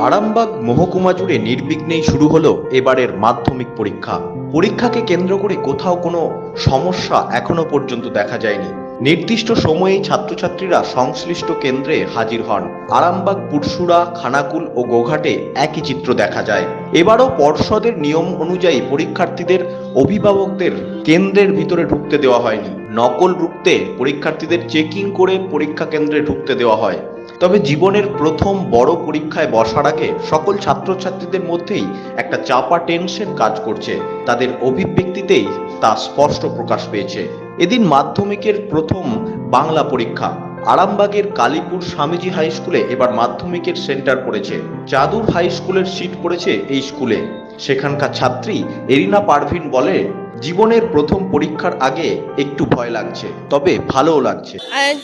আরামবাগ মহকুমা জুড়ে নির্বিঘ্নেই শুরু হলো এবারের মাধ্যমিক পরীক্ষা। পরীক্ষাকে কেন্দ্র করে কোথাও কোনো সমস্যা এখনও পর্যন্ত দেখা যায়নি। নির্দিষ্ট সময়েই ছাত্রছাত্রীরা সংশ্লিষ্ট কেন্দ্রে হাজির হন। আরামবাগ পুরসুরা খানাকুল ও গোঘাটে একই চিত্র দেখা যায়। এবারও পর্ষদের নিয়ম অনুযায়ী পরীক্ষার্থীদের অভিভাবকদের কেন্দ্রের ভিতরে ঢুকতে দেওয়া হয়নি। নকল রুখতে পরীক্ষার্থীদের চেকিং করে পরীক্ষা কেন্দ্রে ঢুকতে দেওয়া হয়। তবে জীবনের প্রথম বড় পরীক্ষায় বসার আগে সকল ছাত্রছাত্রীদের মধ্যেই একটা চাপা টেনশন কাজ করছে। তাদের অভিব্যক্তিতেই তা স্পষ্ট প্রকাশ পেয়েছে। এদিন মাধ্যমিকের প্রথম বাংলা পরীক্ষা। আরামবাগের কালীপুর স্বামীজি হাই স্কুলে এবার মাধ্যমিকের সেন্টার পড়েছে। চাদুর হাই স্কুলের সিট পড়েছে এই স্কুলে। সেখানকার ছাত্রী এরিনা পারভিন বলে জীবনের প্রথম পরীক্ষার আগে একটু ভয় লাগছে, তবে ভালোও লাগছে।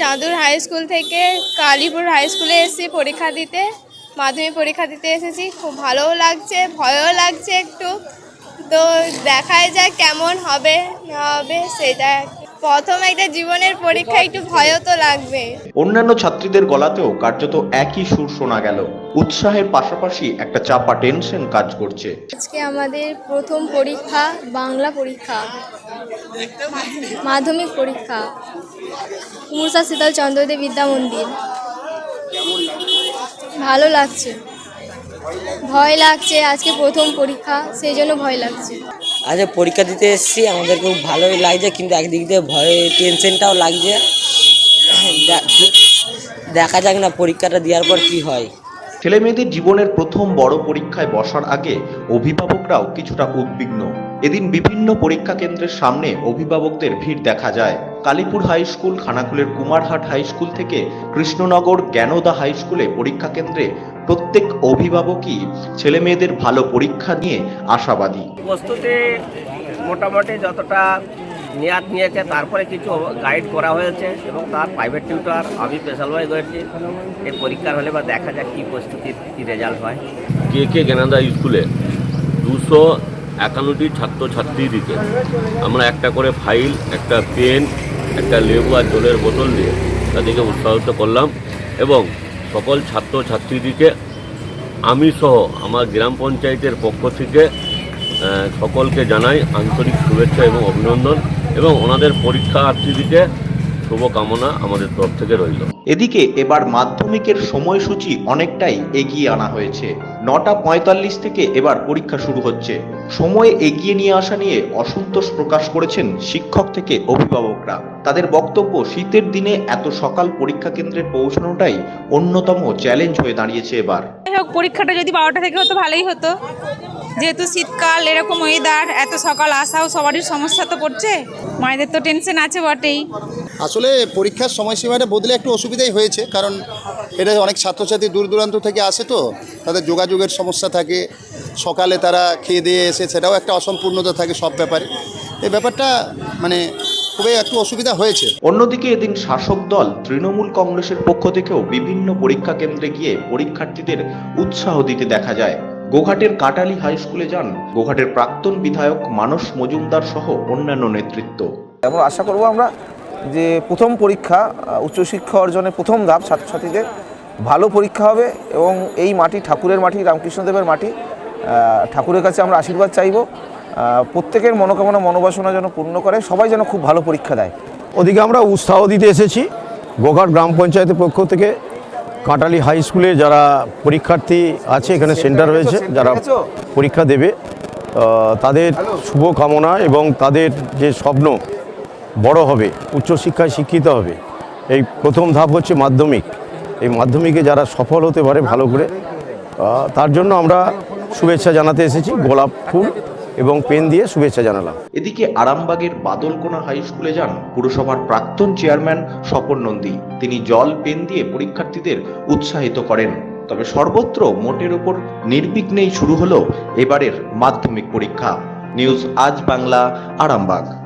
চাঁদুর হাই স্কুল থেকে কালীপুর হাই স্কুলে এসেছি পরীক্ষা দিতে, মাধ্যমিক পরীক্ষা দিতে এসেছি, খুব ভালোও লাগছে, ভয়ও লাগছে একটু। তো দেখাই যায় কেমন হবে, না হবে, সেটা প্রথম একটা জীবনের পরীক্ষা একটু ভয়ও তো লাগবে। অন্যান্য ছাত্রীদের গলাতেও কার্যত একই সুর শোনা গেল। উৎসাহের পাশাপাশি একটা চাপা টেনশন কাজ করছে। আজকে আমাদের প্রথম পরীক্ষা বাংলা পরীক্ষা। মাধ্যমিক পরীক্ষা। কুমুরসা শীতল চন্দ্রদেব বিদ্যা মন্দির। ভালো লাগছে। ভয় লাগছে আজকে প্রথম পরীক্ষা সেই জন্য ভয় লাগছে। আচ্ছা পরীক্ষা দিতে এসেছি, আমাদের খুব ভালোই লাগছে, কিন্তু একদিক দিয়ে ভয় টেনশনটাও লাগছে। দেখা যাক না পরীক্ষাটা দেওয়ার পর কি হয়। ছেলে মেয়েদের জীবনের প্রথম বড় পরীক্ষায় বসার আগে অভিভাবকরাও কিছুটা উদ্বিগ্ন। এদিন বিভিন্ন পরীক্ষা কেন্দ্রের সামনে অভিভাবকদের ভিড় দেখা যায়। কালীপুর হাই স্কুল খানাকুলের কুমারহাট হাই স্কুল থেকে কৃষ্ণনগর জ্ঞানদা হাই স্কুলে পরীক্ষা কেন্দ্রে প্রত্যেক অভিভাবকই ছেলে মেয়েদের ভালো পরীক্ষা নিয়ে আশাবাদী। প্রস্তুতি মোটামুটি যতটা নেয়াত নিয়েছে তারপরে কিছু গাইড করা হয়েছে এবং তার প্রাইভেট টিউটার আমি স্পেশাল ওয়াইজ হয়েছি এই পরীক্ষার হলে বা দেখা যাক কী প্রস্তুতির কী রেজাল্ট হয়। কে কে জ্ঞানদা স্কুলে? দুশো একান্নটি ছাত্রছাত্রী দিকে। আমরা একটা করে ফাইল, একটা পেন, একটা লেবু আর জলের বোতল দিয়ে তাদেরকে উৎসাহিত করলাম এবং সকল ছাত্রছাত্রীদিকে আমি সহ আমার গ্রাম পঞ্চায়েতের পক্ষ থেকে সকলকে জানাই আন্তরিক শুভেচ্ছা এবং অভিনন্দন এবং ওনাদের পরীক্ষার্থীদিকে শুভকামনা আমাদের তরফ থেকে রইল। এদিকে এবার মাধ্যমিকের সময়সূচি অনেকটাই এগিয়ে আনা হয়েছে। নটা পঁয়তাল্লিশ থেকে এবার পরীক্ষা শুরু হচ্ছে। সময় এগিয়ে নিয়ে আসা নিয়ে অসন্তোষ প্রকাশ করেছেন শিক্ষক থেকে অভিভাবকরা। তাদের বক্তব্য শীতের দিনে এত সকাল পরীক্ষা কেন্দ্রে পৌঁছানোটাই অন্যতম চ্যালেঞ্জ হয়ে দাঁড়িয়েছে এবার। হোক পরীক্ষাটা যদি বারোটা থেকে হতো ভালোই হতো। যেহেতু শীতকাল এরকম ওয়েদার এত সকাল আসাও সবারই সমস্যা তো পড়ছে। মায়েদের তো টেনশন আছে বটেই। আসলে পরীক্ষার সময়সীমাটা বদলে একটু অসুবিধাই হয়েছে কারণ এটা অনেক ছাত্রছাত্রী দূর দূরান্ত থেকে আসে তো তাদের যোগাযোগের সমস্যা থাকে সকালে তারা খেয়ে দিয়ে এসে সেটাও একটা অসম্পূর্ণতা থাকে সব ব্যাপারে। এই ব্যাপারটা মানে খুবই একটু অসুবিধা হয়েছে। অন্যদিকে এদিন শাসক দল তৃণমূল কংগ্রেসের পক্ষ থেকেও বিভিন্ন পরীক্ষা কেন্দ্রে গিয়ে পরীক্ষার্থীদের উৎসাহ দিতে দেখা যায়। গোঘাটের কাটালি হাই স্কুলে যান গোঘাটের প্রাক্তন বিধায়ক মানস মজুমদার সহ অন্যান্য নেতৃত্ব। এবং আশা করব আমরা যে প্রথম পরীক্ষা উচ্চশিক্ষা অর্জনের প্রথম ধাপ ছাত্রছাত্রীদের ভালো পরীক্ষা হবে এবং এই মাটি ঠাকুরের মাটি রামকৃষ্ণদেবের মাটি ঠাকুরের কাছে আমরা আশীর্বাদ চাইব। প্রত্যেকের মনোকামনা মনোবাসনা যেন পূর্ণ করে সবাই যেন খুব ভালো পরীক্ষা দেয়। ওদিকে আমরা উৎসাহ দিতে এসেছি। গোঘাট গ্রাম পঞ্চায়েতের পক্ষ থেকে কাটালি হাই স্কুলে যারা পরীক্ষার্থী আছে এখানে সেন্টার রয়েছে যারা পরীক্ষা দেবে তাদের শুভ কামনা এবং তাদের যে স্বপ্ন বড় হবে উচ্চশিক্ষায় শিক্ষিত হবে। এই প্রথম ধাপ হচ্ছে মাধ্যমিক। এই মাধ্যমিকে যারা সফল হতে পারে ভালো করে তার জন্য আমরা শুভেচ্ছা জানাতে এসেছি গোলাপ ফুল। এবং পেন দিয়ে শুভেচ্ছা জানালাম। এদিকে আরামবাগের বাদলকোনা হাই স্কুলে যান পুরসভার প্রাক্তন চেয়ারম্যান স্বপন নন্দী। তিনি জল, পেন দিয়ে পরীক্ষার্থীদের উৎসাহিত করেন। তবে সর্বত্র মোটের ওপর নির্বিঘ্নেই শুরু হলো এবারের মাধ্যমিক পরীক্ষা। নিউজ আজ বাংলা, আরামবাগ।